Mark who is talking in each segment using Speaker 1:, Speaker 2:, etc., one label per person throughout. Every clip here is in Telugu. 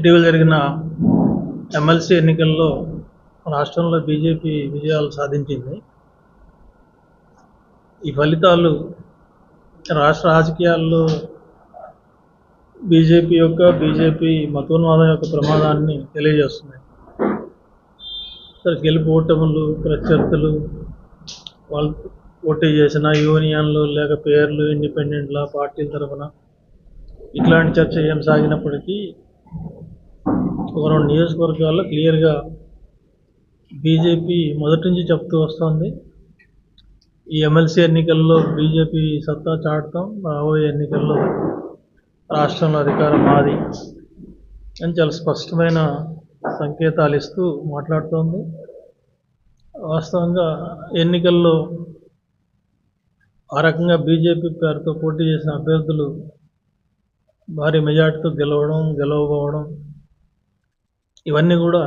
Speaker 1: ఇటీవల జరిగిన ఎమ్మెల్సీ ఎన్నికల్లో రాష్ట్రంలో బీజేపీ విజయాలు సాధించింది. ఈ ఫలితాలు రాష్ట్ర రాజకీయాల్లో బీజేపీ యొక్క బీజేపీ మతోన్వాదం యొక్క ప్రమాదాన్ని తెలియజేస్తున్నాయి. గెలుపు ఓటములు ప్రత్యర్థులు వాళ్ళు పోటీ చేసిన యూనియన్లు లేక పేర్లు ఇండిపెండెంట్ల పార్టీల తరఫున ఇట్లాంటి చర్చ ఏం సాగినప్పటికీ ఒక రెండు నియోజకవర్గాల్లో క్లియర్గా బీజేపీ మొదటి నుంచి చెప్తూ వస్తుంది. ఈ ఎమ్మెల్సీ ఎన్నికల్లో బీజేపీ సత్తా చాటుతాం రాబోయే ఎన్నికల్లో రాష్ట్రంలో అధికారం మాది అని చాలా స్పష్టమైన సంకేతాలు ఇస్తూ మాట్లాడుతోంది. వాస్తవంగా ఎన్నికల్లో ఆ రకంగా బీజేపీ పేరుతో పోటీ చేసిన అభ్యర్థులు భారీ మెజార్టీతో గెలవడం గెలవబోవడం ఇవన్నీ కూడా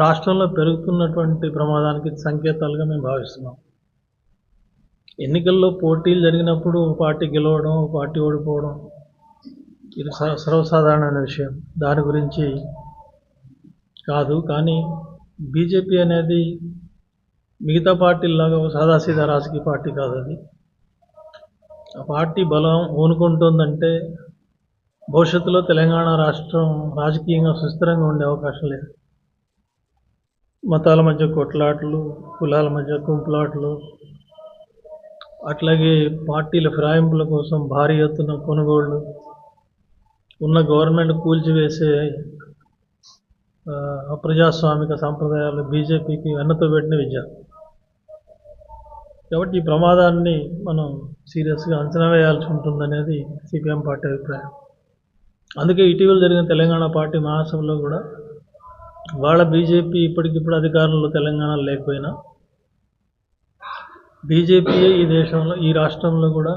Speaker 1: రాష్ట్రంలో పెరుగుతున్నటువంటి ప్రమాదానికి సంకేతాలుగా మేము భావిస్తున్నాం. ఎన్నికల్లో పోటీలు జరిగినప్పుడు పార్టీ గెలవడం పార్టీ ఓడిపోవడం ఇది సర్వసాధారణమైన విషయం. దాని గురించి కాదు కానీ బీజేపీ అనేది మిగతా పార్టీలాగా ఒక సాదాసీదా రాజకీయ పార్టీ కాదు అది. ఆ పార్టీ బలం ఊనుకుంటుందంటే భవిష్యత్తులో తెలంగాణ రాష్ట్రం రాజకీయంగా సుస్థిరంగా ఉండే అవకాశం లేదు. మతాల మధ్య కొట్లాటలు కులాల మధ్య కుంపులాటలు అట్లాగే పార్టీల ఫిరాయింపుల కోసం భారీ ఎత్తున కొనుగోళ్ళు ఉన్న గవర్నమెంట్ కూల్చివేసే అప్రజాస్వామిక సాంప్రదాయాలు బీజేపీకి వెన్నతో పెట్టిన విద్య. కాబట్టి ఈ ప్రమాదాన్ని మనం సీరియస్గా అంచనా వేయాల్సి ఉంటుందనేది సిపిఎం పార్టీ అభిప్రాయం. అందుకే ఇటీవల జరిగిన తెలంగాణ పార్టీ మహాసభలో కూడా వాళ్ళ బీజేపీ ఇప్పటికిప్పుడు అధికారంలో తెలంగాణలో లేకపోయినా బీజేపీయే ఈ దేశంలో ఈ రాష్ట్రంలో కూడా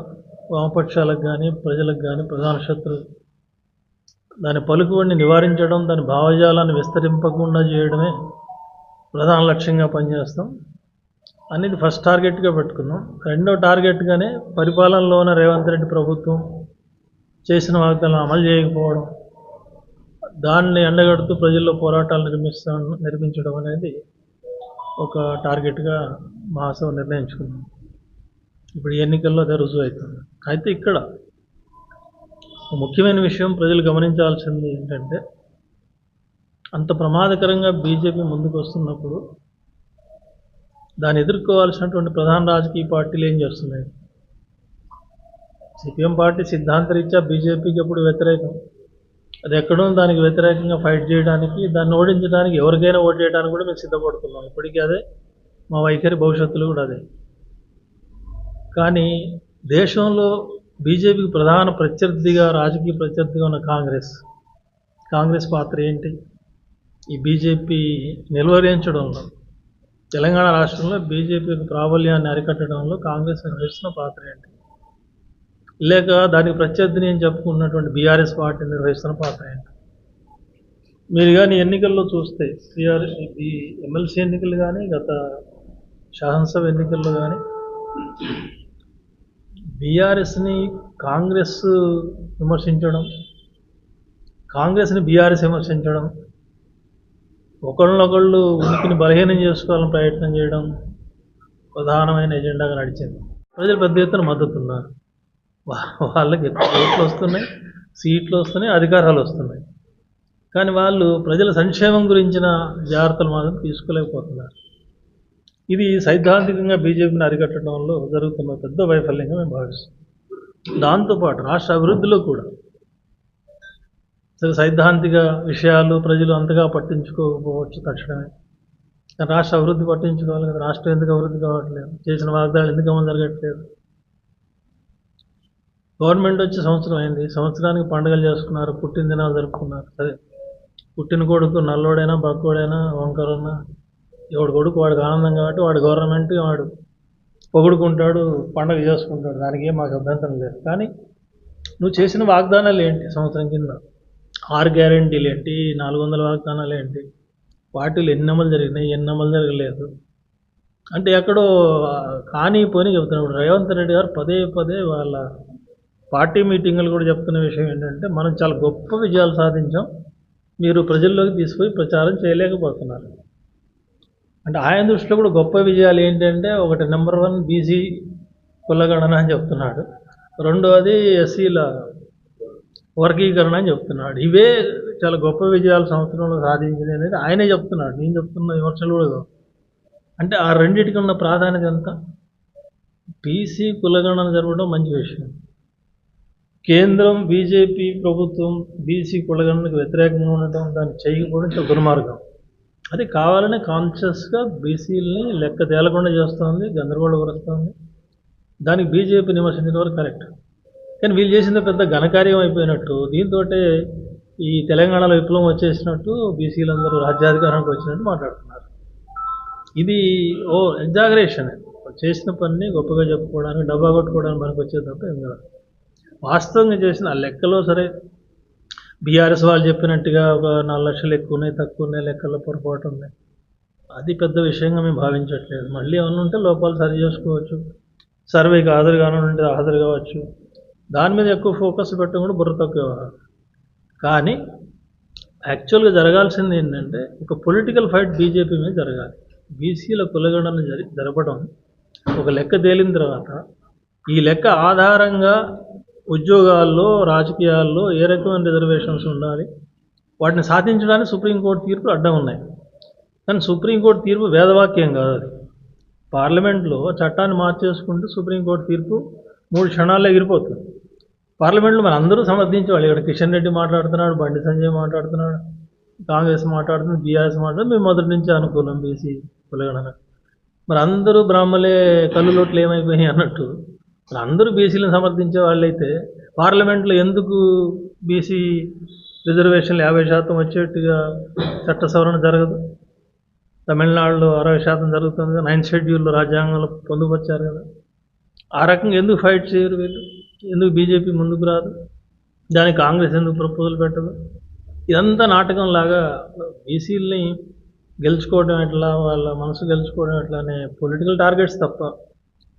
Speaker 1: వామపక్షాలకు కానీ ప్రజలకు కానీ ప్రధాన శత్రువు. దాని పలుకుబడిని నివారించడం దాని భావజాలాన్ని విస్తరింపకుండా చేయడమే ప్రధాన లక్ష్యంగా పనిచేస్తాం. అనేది ఫస్ట్ టార్గెట్గా పెట్టుకున్నాం. రెండో టార్గెట్గానే పరిపాలనలో ఉన్న రేవంత్ రెడ్డి ప్రభుత్వం చేసిన వాగ్దానం అమలు చేయకపోవడం దాన్ని ఎండగడుతూ ప్రజల్లో పోరాటాలు నిర్మిస్తా నిర్మించడం అనేది ఒక టార్గెట్గా మహాసభ నిర్ణయించుకున్నాం. ఇప్పుడు ఎన్నికల్లో అదే రుజువు అవుతుంది. అయితే ఇక్కడ ముఖ్యమైన విషయం ప్రజలు గమనించాల్సింది ఏంటంటే అంత ప్రమాదకరంగా బీజేపీ ముందుకు వస్తున్నప్పుడు దాన్ని ఎదుర్కోవాల్సినటువంటి ప్రధాన రాజకీయ పార్టీలు ఏం చేస్తున్నాయి? సిపిఎం పార్టీ సిద్ధాంతరీత్యా బీజేపీకి ఎప్పుడు వ్యతిరేకం? అది ఎక్కడో దానికి వ్యతిరేకంగా ఫైట్ చేయడానికి దాన్ని ఓడించడానికి ఎవరికైనా ఓటు చేయడానికి కూడా మేము సిద్ధపడుతున్నాం. ఇప్పటికీ అదే మా వైఖరి భవిష్యత్తులో కూడా అదే. కానీ దేశంలో బీజేపీకి ప్రధాన ప్రత్యర్థిగా రాజకీయ ప్రత్యర్థిగా ఉన్న కాంగ్రెస్. కాంగ్రెస్ పాత్ర ఏంటి? ఈ బీజేపీ నిలువరించడంలో తెలంగాణ రాష్ట్రంలో బీజేపీ యొక్క ప్రాబల్యాన్ని అరికట్టడంలో కాంగ్రెస్ నిర్వహిస్తున్న పాత్ర ఏంటి? లేక దానికి ప్రత్యర్థిని అని చెప్పుకున్నటువంటి బీఆర్ఎస్ పార్టీ నిర్వహిస్తున్న పాత్ర ఏంటి? మీరు కానీ ఎన్నికల్లో చూస్తే బీఆర్ఎస్ ఈ ఎమ్మెల్సీ ఎన్నికలు కానీ గత శాసనసభ ఎన్నికల్లో కానీ బీఆర్ఎస్ని కాంగ్రెస్ విమర్శించడం కాంగ్రెస్ని బీఆర్ఎస్ విమర్శించడం ఒకళ్ళనొకళ్ళు ఉనికిని బలహీనం చేసుకోవాలని ప్రయత్నం చేయడం ప్రధానమైన ఎజెండాగా నడిచింది. ప్రజలు పెద్ద ఎత్తున మద్దతున్నారు. వాళ్ళకి ఎక్కువ ఓట్లు వస్తున్నాయి సీట్లు వస్తున్నాయి అధికారాలు వస్తున్నాయి. కానీ వాళ్ళు ప్రజల సంక్షేమం గురించిన జాగ్రత్తలు మాత్రం తీసుకోలేకపోతున్నారు. ఇది సైద్ధాంతికంగా బీజేపీని అరికట్టడంలో జరుగుతున్న పెద్ద వైఫల్యంగా మేము భావిస్తున్నాం. దాంతోపాటు రాష్ట్ర అభివృద్ధిలో కూడా సరే సైద్ధాంతిక విషయాలు ప్రజలు అంతగా పట్టించుకోకపోవచ్చు తక్షణమే. కానీ రాష్ట్ర అభివృద్ధి పట్టించుకోవాలి కదా రాష్ట్రం ఎందుకు అభివృద్ధి కావట్లేదు చేసిన వాగ్దానాలు ఎందుకు అమలు జరగట్లేదు గవర్నమెంట్ వచ్చి సంవత్సరం అయింది. సంవత్సరానికి పండుగలు చేసుకున్నారు. పుట్టినదినాలు జరుపుకున్నారు. సరే పుట్టిన కొడుకు నల్లోడైనా బక్కోడైనా వంకరన్నా ఎవడు కొడుకు వాడికి ఆనందం కాబట్టి వాడు గవర్నమెంట్ వాడు పొగుడుకుంటాడు పండగ చేసుకుంటాడు. దానికి ఏం మాకు అభ్యంతరం లేదు. కానీ నువ్వు చేసిన వాగ్దానాలు ఏంటి సంవత్సరం కింద? ఆరు గ్యారంటీలు ఏంటి? నాలుగు వందల వాగ్దానాలు ఏంటి? వాటిలో ఎన్ని అమలు జరిగినాయి? ఎన్ని అమలు జరగలేదు? అంటే ఎక్కడో కానీ పోని చెప్తున్నాడు రేవంత్ రెడ్డి గారు పదే పదే వాళ్ళ పార్టీ మీటింగులు కూడా చెప్తున్న విషయం ఏంటంటే మనం చాలా గొప్ప విజయాలు సాధించాం. మీరు ప్రజల్లోకి తీసుకుపోయి ప్రచారం చేయలేకపోతున్నారు. అంటే ఆయన దృష్టిలో కూడా గొప్ప విజయాలు ఏంటంటే ఒకటి నెంబర్ వన్ బీసీ కులగణన అని చెప్తున్నాడు. రెండవది ఎస్సీల వర్గీకరణ అని చెప్తున్నాడు. ఇవే చాలా గొప్ప విజయాలు సంవత్సరంలో సాధించింది అనేది ఆయనే చెప్తున్నాడు. నేను చెప్తున్న విమర్శలు కూడా అంటే ఆ రెండింటికి ఉన్న ప్రాధాన్యత ఎంత? బీసీ కులగణన జరగడం మంచి విషయం. కేంద్రం బీజేపీ ప్రభుత్వం బీసీ కులగణనకు వ్యతిరేకంగా ఉండటం దాన్ని చేయకపోవడం చాలా దుర్మార్గం. అది కావాలనే కాన్షియస్గా బీసీలని లెక్క తేలకుండా చేస్తోంది గందరగోళపరుస్తోంది దానికి బీజేపీ విమర్శించడం వరకు కరెక్ట్. కానీ వీళ్ళు చేసింది పెద్ద ఘనకార్యం అయిపోయినట్టు దీంతో ఈ తెలంగాణలో విప్లవం వచ్చేసినట్టు బీసీలందరూ రాజ్యాధికారానికి వచ్చినట్టు మాట్లాడుతున్నారు. ఇది ఓ ఎగ్జాగరేషన్ చేసిన పనిని గొప్పగా చెప్పుకోవడానికి డబ్బా కొట్టుకోవడానికి మనకు వచ్చేది తప్ప ఏం కాదు. వాస్తవంగా చేసిన ఆ లెక్కలో సరే బీఆర్ఎస్ వాళ్ళు చెప్పినట్టుగా ఒక నాలుగు లక్షలు ఎక్కువ ఉన్నాయి తక్కువ ఉన్నాయి లెక్కల్లో పొరపాటు ఉన్నాయి అది పెద్ద విషయంగా మేము భావించట్లేదు. మళ్ళీ ఏమన్నా ఉంటే లోపాలు సరి చేసుకోవచ్చు. సర్వేకి హాజరు కానుంటే హాజరు కావచ్చు. దాని మీద ఎక్కువ ఫోకస్ పెట్టడం కూడా బుర్ర తక్కువ కానీ యాక్చువల్గా జరగాల్సింది ఏంటంటే ఒక పొలిటికల్ ఫైట్ బీజేపీ మీద జరగాలి. బీసీల కులగణన జరి జరపడం ఒక లెక్క తేలిన తర్వాత ఈ లెక్క ఆధారంగా ఉద్యోగాల్లో రాజకీయాల్లో ఏ రకమైన రిజర్వేషన్స్ ఉండాలి? వాటిని సాధించడానికి సుప్రీంకోర్టు తీర్పులు అడ్డం ఉన్నాయి. కానీ సుప్రీంకోర్టు తీర్పు వేదవాక్యం కాదు అది. పార్లమెంట్లో చట్టాన్ని మార్చేసుకుంటూ సుప్రీంకోర్టు తీర్పు మూడు క్షణాల్లో ఎగిరిపోతుంది. పార్లమెంట్లో మన అందరూ సమర్థించేవాళ్ళు ఇక్కడ కిషన్ రెడ్డి మాట్లాడుతున్నాడు బండి సంజయ్ మాట్లాడుతున్నాడు కాంగ్రెస్ మాట్లాడుతుంది బీఆర్ఎస్ మాట్లాడుతుంది మేము మొదటి నుంచి అనుకూలం బీసీ కులగణన. మరి అందరూ బ్రాహ్మలే కళ్ళు లోట్లు ఏమైపోయాయి అన్నట్టు అసలు అందరూ బీసీలను సమర్థించే వాళ్ళైతే పార్లమెంట్లో ఎందుకు బీసీ రిజర్వేషన్లు యాభై శాతం వచ్చేట్టుగా చట్ట సవరణ జరగదు? తమిళనాడులో అరవై శాతం జరుగుతుంది కదా నైన్త్ షెడ్యూల్లో రాజ్యాంగంలో పొందుపరిచారు కదా. ఆ రకంగా ఎందుకు ఫైట్ చేయరు వీళ్ళు? ఎందుకు బీజేపీ ముందుకు రాదు? దానికి కాంగ్రెస్ ఎందుకు ప్రపోజల్ పెట్టదు? ఇదంతా నాటకం లాగా బీసీలని గెలుచుకోవడం ఎట్లా వాళ్ళ మనసు గెలుచుకోవడం ఎట్లా అనే పొలిటికల్ టార్గెట్స్ తప్ప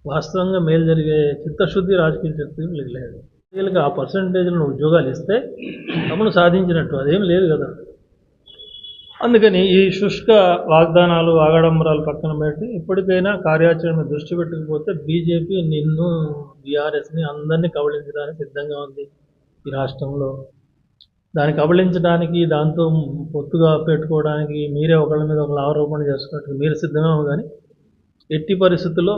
Speaker 1: వాస్తవంగా మేలు జరిగే చిత్తశుద్ధి రాజకీయ శక్తి లేదు. వీళ్ళకి ఆ పర్సంటేజ్లను ఉద్యోగాలు ఇస్తే తమను సాధించినట్టు. అదేం లేదు కదా. అందుకని ఈ శుష్క వాగ్దానాలు ఆగడంబరాలు పక్కన పెట్టి ఇప్పటికైనా కార్యాచరణ దృష్టి పెట్టకపోతే బీజేపీ నిన్ను బీఆర్ఎస్ని అందరినీ కబళించడానికి సిద్ధంగా ఉంది ఈ రాష్ట్రంలో. దాన్ని కబళించడానికి దాంతో పొత్తుగా పెట్టుకోవడానికి మీరే ఒకళ్ళ మీద ఒకళ్ళు ఆరోపణ చేసుకున్నట్టు మీరు సిద్ధమేమో కానీ ఎట్టి పరిస్థితుల్లో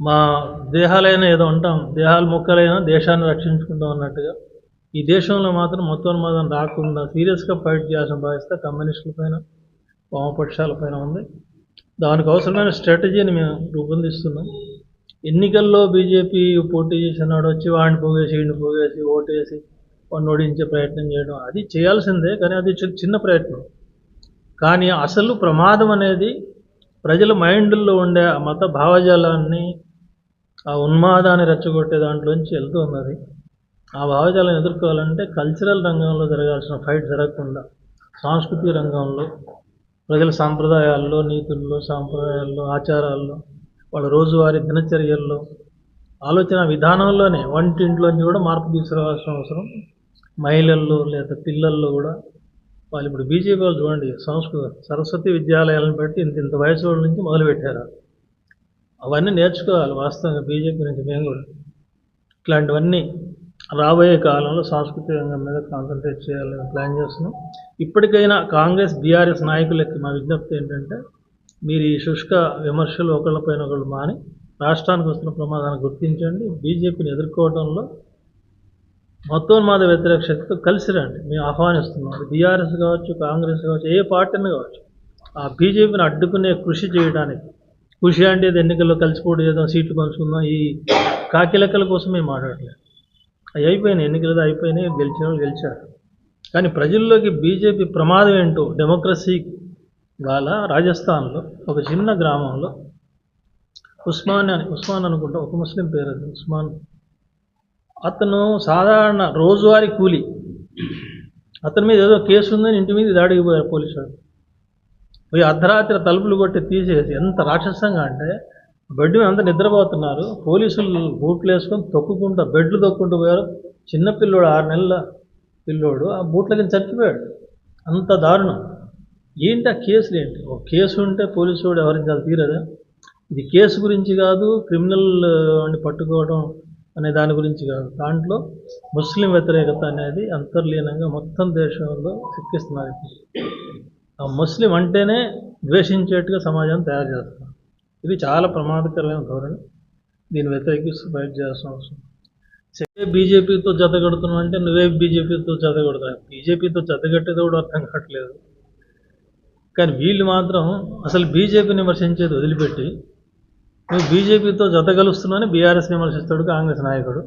Speaker 1: మా దేహాలైనా ఏదో ఉంటాం దేహాలు మొక్కలైనా దేశాన్ని రక్షించుకుంటాం అన్నట్టుగా. ఈ దేశంలో మాత్రం మొత్తం రాకుండా సీరియస్గా ఫైట్ చేయాల్సిన బాధ్యత కమ్యూనిస్టుల పైన వామపక్షాల పైన ఉంది. దానికి అవసరమైన స్ట్రాటజీని మేము రూపొందిస్తున్నాం. ఎన్నికల్లో బీజేపీ పోటీ చేసినాడు వచ్చి వాడిని పోగేసి వీడిని పోగేసి ఓటేసి వాడిని ఓడించే ప్రయత్నం చేయడం. అది చేయాల్సిందే కానీ అది చి- చిన్న ప్రయత్నం. కానీ అసలు ప్రమాదం అనేది ప్రజల మైండ్లో ఉండే ఆ మత భావజాలాన్ని ఆ ఉన్మాదాన్ని రెచ్చగొట్టే దాంట్లోంచి వెళ్తూ ఉన్నది ఆ భావజాలను ఎదుర్కోవాలంటే కల్చరల్ రంగంలో జరగాల్సిన ఫైట్ జరగకుండా సాంస్కృతిక రంగంలో ప్రజల సాంప్రదాయాల్లో నీతుల్లో సాంప్రదాయాల్లో ఆచారాల్లో వాళ్ళ రోజువారీ దినచర్యల్లో ఆలోచన విధానంలోనే వంటింట్లోంచి కూడా మార్పు తీసుకురావాల్సిన అవసరం మహిళల్లో లేదా పిల్లల్లో కూడా. వాళ్ళు ఇప్పుడు బీజేపీ వాళ్ళు చూడండి సంస్కృత సరస్వతి విద్యాలయాలను బట్టి ఇంత ఇంత వయసు వాళ్ళ నుంచి మొదలుపెట్టారు. అవన్నీ నేర్చుకోవాలి వాస్తవంగా బీజేపీ నుంచి మేము కూడా. ఇట్లాంటివన్నీ రాబోయే కాలంలో సాంస్కృతిక రంగం మీద కాన్సన్ట్రేట్ చేయాలని ప్లాన్ చేస్తున్నాం. ఇప్పటికైనా కాంగ్రెస్ బీఆర్ఎస్ నాయకులకి మా విజ్ఞప్తి ఏంటంటే మీరు ఈ శుష్క విమర్శలు ఒకళ్ళపైన ఒకళ్ళు మాని రాష్ట్రానికి వస్తున్న ప్రమాదాన్ని గుర్తించండి బీజేపీని ఎదుర్కోవడంలో మొత్తోన్మాద వ్యతిరేక శక్తితో కలిసి రండి. మేము ఆహ్వానిస్తున్నాం. బీఆర్ఎస్ కావచ్చు కాంగ్రెస్ కావచ్చు ఏ పార్టీని కావచ్చు. ఆ బీజేపీని అడ్డుకునే కృషి చేయడానికి కృషి అంటే ఎన్నికల్లో కలిసిపోటీ చేద్దాం సీట్లు పంచుకుందాం ఈ కాకి లెక్కల కోసం మేము మాట్లాడలేదు అవి అయిపోయినాయి ఎన్నికలు అయిపోయినాయి గెలిచిన వాళ్ళు గెలిచారు. కానీ ప్రజల్లోకి బీజేపీ ప్రమాదం ఏంటో డెమోక్రసీ వాళ్ళ రాజస్థాన్లో ఒక చిన్న గ్రామంలో ఉస్మాన్ అని ఉస్మాన్ అనుకుంటా ఒక ముస్లిం పేరు అది ఉస్మాన్. అతను సాధారణ రోజువారీ కూలి. అతని మీద ఏదో కేసు ఉందని ఇంటి మీద దాడికి పోయారు పోలీసు వాళ్ళు పోయి అర్ధరాత్రి తలుపులు కొట్టి తీసేసి ఎంత రాక్షసంగా అంటే బెడ్ మీద అంతా నిద్రపోతున్నారు. పోలీసులు బూట్లు వేసుకొని తొక్కుకుంటూ బెడ్లు తొక్కుంటూ పోయారు. చిన్నపిల్లోడు ఆరు నెలల పిల్లోడు ఆ బూట్లకి చచ్చిపోయాడు. అంత దారుణం. ఏంటి ఆ కేసులు ఏంటి? ఒక కేసు ఉంటే పోలీసు వాడు ఎవరించాలి తీరదా? ఇది కేసు గురించి కాదు క్రిమినల్ పట్టుకోవడం అనే దాని గురించి కాదు. దాంట్లో ముస్లిం వ్యతిరేకత అనేది అంతర్లీనంగా మొత్తం దేశంలో ఎక్కిస్తున్నారు ఇప్పుడు. ముస్లిం అంటేనే ద్వేషించేట్టుగా సమాజాన్ని తయారు చేస్తున్నారు. ఇది చాలా ప్రమాదకరమైన ధోరణి. దీన్ని వ్యతిరేకిస్తూ బయట చేయాల్సిన అవసరం సరే బీజేపీతో జతగడుతున్నావు అంటే నువ్వే బీజేపీతో జతగడుతున్నావు బీజేపీతో జతగట్టేది కూడా అర్థం కావట్లేదు. కానీ వీళ్ళు మాత్రం అసలు బీజేపీని విమర్శించేది వదిలిపెట్టి నువ్వు బీజేపీతో జత కలుస్తున్నావని బీఆర్ఎస్ విమర్శిస్తాడు కాంగ్రెస్ నాయకుడు.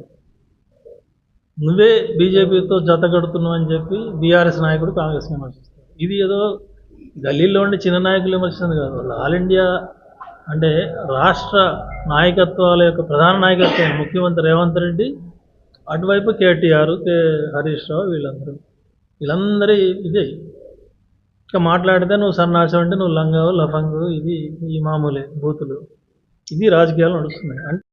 Speaker 1: నువ్వే బీజేపీతో జతగడుతున్నావు అని చెప్పి బీఆర్ఎస్ నాయకుడు కాంగ్రెస్ విమర్శిస్తాడు. ఇది ఏదో గల్లీలో ఉండి చిన్న నాయకులు విమర్శించింది కాదు. వాళ్ళు ఆల్ ఇండియా అంటే రాష్ట్ర నాయకత్వాల యొక్క ప్రధాన నాయకత్వం ముఖ్యమంత్రి రేవంత్ రెడ్డి అటువైపు కేటీఆర్ కే హరీష్ రావు వీళ్ళందరూ. వీళ్ళందరి ఇదే. ఇంకా మాట్లాడితే నువ్వు సన్నాసం అంటే నువ్వు లంగావు లఫంగు ఇది ఈ మామూలే బూతులు. ఇది రాజకీయాలు నడుస్తున్నాయి. అంటే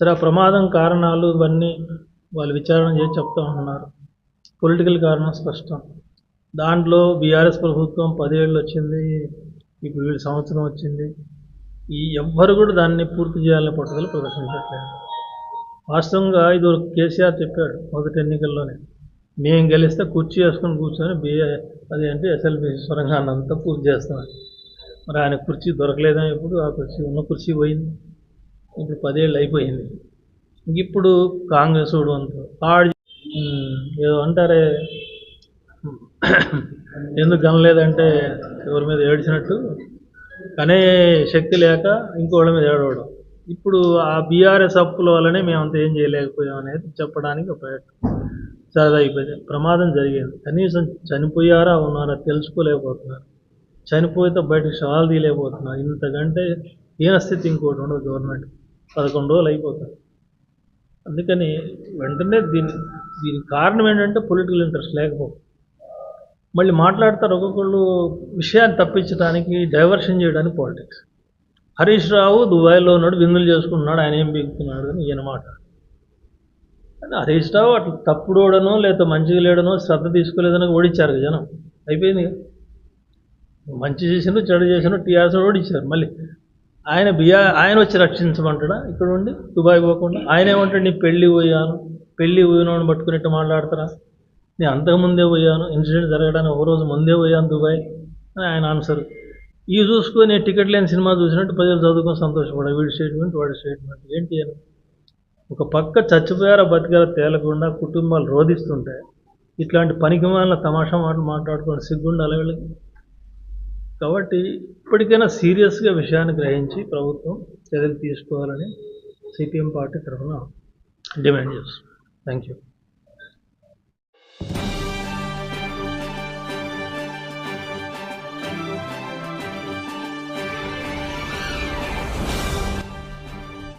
Speaker 1: సరే ఆ ప్రమాదం కారణాలు ఇవన్నీ వాళ్ళు విచారణ చేసి చెప్తా ఉంటున్నారు. పొలిటికల్ కారణం స్పష్టం. దాంట్లో బీఆర్ఎస్ ప్రభుత్వం పదేళ్ళు వచ్చింది ఇప్పుడు వీళ్ళు సంవత్సరం వచ్చింది. ఈ ఎవ్వరు కూడా దాన్ని పూర్తి చేయాలని పట్టుదల ప్రదర్శించట్లేదు. వాస్తవంగా ఇది ఒక కేసీఆర్ చెప్పాడు మొదటి ఎన్నికల్లోనే మేము గెలిస్తే కుర్చీ వేసుకొని కూర్చొని బి అదేంటి ఎస్ఎల్బి సొరంగాన్ని అంతా పూర్తి చేస్తామని మరి ఆయన కుర్చీ దొరకలేదని ఇప్పుడు? ఆ కుర్చీ ఉన్న కుర్చీ పోయింది. ఇప్పుడు పదేళ్ళు అయిపోయింది. ఇంక ఇప్పుడు కాంగ్రెస్ వాడు అంటారు ఆడు ఏదో అంటారే ఎందుకు కనలేదంటే ఎవరి మీద ఏడ్చినట్టు కనే శక్తి లేక ఇంకోళ్ళ మీద ఏడవడం. ఇప్పుడు ఆ బీఆర్ఎస్ అప్పుల వల్లనే మేమంతా ఏం చేయలేకపోయాం అనేది చెప్పడానికి ఒక సరదా అయిపోయింది ప్రమాదం జరిగింది. కనీసం చనిపోయారా ఉన్నారా తెలుసుకోలేకపోతున్నారు. చనిపోతే బయటకు సవాల్ తీయలేకపోతున్నారు. ఇంతకంటే హీనస్థితి ఇంకోటి ఉండదు గవర్నమెంట్. పదకొండు రోజులు అయిపోతుంది. అందుకని వెంటనే దీని దీనికి కారణం ఏంటంటే పొలిటికల్ ఇంట్రెస్ట్ లేకపోవడం. మళ్ళీ మాట్లాడతారు ఒక్కొక్కళ్ళు విషయాన్ని తప్పించడానికి డైవర్షన్ చేయడానికి పాలిటిక్స్ హరీష్ రావు దుబాయ్లో ఉన్నాడు విందులు చేసుకుంటున్నాడు ఆయన ఏం బీగుతున్నాడు అని ఈయన మాట. కానీ హరీష్ రావు అట్లా తప్పుడోడనో లేదా మంచిగా లేడనో శ్రద్ధ తీసుకోలేదని ఓడిచ్చారు జనం. అయిపోయింది మంచి చేసినా చెడు చేసినా టీఆర్ఎస్ ఓడించారు మళ్ళీ ఆయన బియా ఆయన వచ్చి రక్షించమంటాడా? ఇక్కడ ఉండి దుబాయ్ పోకుండా? ఆయన ఏమంటాడు నీ పెళ్ళి పోయాను పెళ్ళి పోయినోని పట్టుకుని మాట్లాడతారా? నేను అంతకుముందే పోయాను ఇన్సిడెంట్ జరగడానికి ఒక రోజు ముందే పోయాను దుబాయ్ అని ఆయన ఆన్సర్ ఇవి చూసుకొని టికెట్ లేని సినిమా చూసినట్టు ప్రజలు చదువుకొని సంతోషపడాలి వీడి స్టేట్మెంట్ వాడి స్టేట్మెంట్ ఏంటి అని. ఒక పక్క చచ్చిపోయారా బతికారా తేలకుండా కుటుంబాలు రోధిస్తుంటే ఇట్లాంటి పనికి మాలిన తమాషా మాటలు మాట్లాడుకొని సిగ్గుండాలి వీళ్ళకి కాబట్టి ఇప్పటికైనా సీరియస్గా విషయాన్ని గ్రహించి ప్రభుత్వం చర్యలు తీసుకోవాలని సిపిఎం పార్టీ తరఫున డిమాండ్ చేస్తుంది థ్యాంక్ యూ